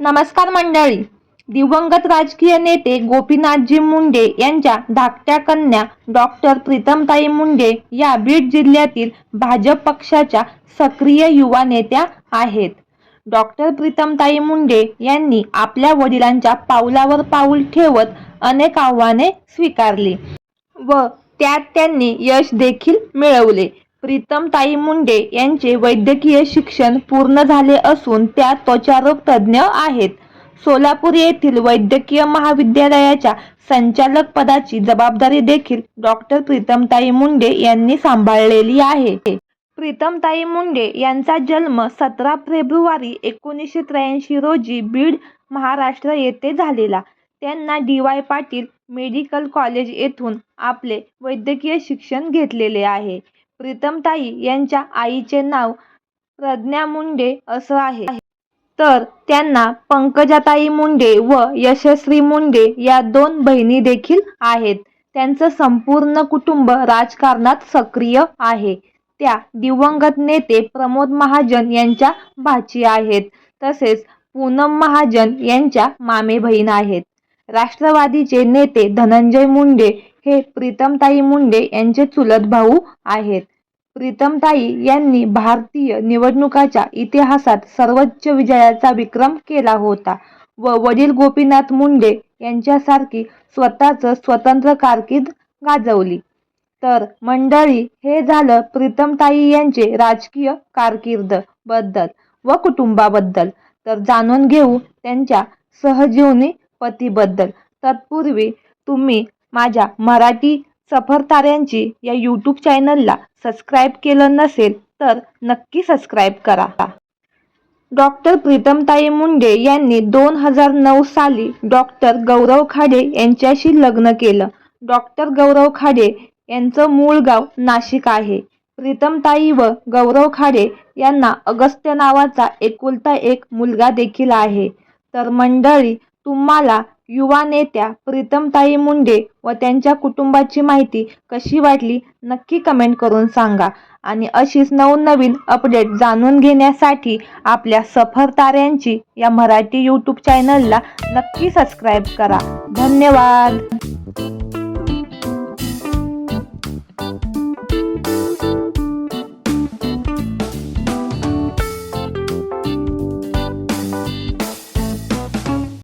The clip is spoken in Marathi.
नमस्कार मंडळी. दिवंगत राजकीय नेते गोपीनाथजी मुंडे यांच्या धाकट्या कन्या डॉक्टर प्रीतमताई मुंडे या बीड जिल्ह्यातील भाजप पक्षाच्या सक्रिय युवा नेत्या आहेत. डॉक्टर प्रीतमताई मुंडे यांनी आपल्या वडिलांच्या पावलावर पाऊल ठेवत अनेक आव्हाने स्वीकारली व त्यात त्यांनी यश देखील मिळवले. प्रीतमताई मुंडे यांचे वैद्यकीय शिक्षण पूर्ण झाले असून त्या त्वचारोग तज्ज्ञ आहेत. सोलापूर येथील वैद्यकीय महाविद्यालयाच्या संचालक पदाची जबाबदारी देखील डॉक्टर प्रीतमताई मुंडे यांनी सांभाळलेली आहे. प्रीतमताई मुंडे यांचा जन्म सतरा फेब्रुवारी एकोणीसशे त्र्याऐंशी रोजी बीड महाराष्ट्र येथे झालेला. त्यांना D Y Patil medical college येथून आपले वैद्यकीय शिक्षण घेतलेले आहे. प्रीतमताई यांच्या आईचे नाव प्रज्ञा मुंडे असं आहे. तर त्यांना पंकजाताई मुंडे व यशस्वी मुंडे या दोन बहिणी देखील आहेत. त्यांचं संपूर्ण कुटुंब राजकारणात सक्रिय आहे. त्या दिवंगत नेते प्रमोद महाजन यांच्या भाची आहेत. तसेच पूनम महाजन यांच्या मामे बहीण आहेत. राष्ट्रवादीचे नेते धनंजय मुंडे हे प्रीतमताई मुंडे यांचे चुलत भाऊ आहेत. प्रीतमताई यांनी भारतीय निवडणुकाच्या इतिहासात सर्वोच्च विजयाचा विक्रम केला होता व वडील गोपीनाथ मुंडे यांच्यासारखी स्वतःच स्वतंत्र कारकीर्द गाजवली. तर मंडळी हे झालं प्रीतमताई यांचे राजकीय कारकीर्दबद्दल व कुटुंबाबद्दल. तर जाणून घेऊ त्यांच्या सहजीवनी पतीबद्दल. तत्पूर्वी तुम्ही माझ्या मराठी सफरताऱ्यांची या यूट्यूब चॅनलला सबस्क्राईब केलं नसेल तर नक्की सबस्क्राईब करा. डॉक्टर प्रीतमताई मुंडे यांनी दोन हजार नऊ साली डॉक्टर गौरव खाडे यांच्याशी लग्न केलं. डॉक्टर गौरव खाडे यांचं मूळ गाव नाशिक आहे. प्रीतमताई व गौरव खाडे यांना अगस्त्य नावाचा एकुलता एक मुलगा देखील आहे. तर मंडळी तुम्हाला युवा नेत्या प्रीतमताई मुंडे व त्यांच्या कुटुंबाची माहिती कशी वाटली नक्की कमेंट करून सांगा. आणि अशीच नवनवीन अपडेट जाणून घेण्यासाठी आपल्या सफर ताऱ्यांची या मराठी यूट्यूब चॅनलला नक्की सबस्क्राईब करा. धन्यवाद!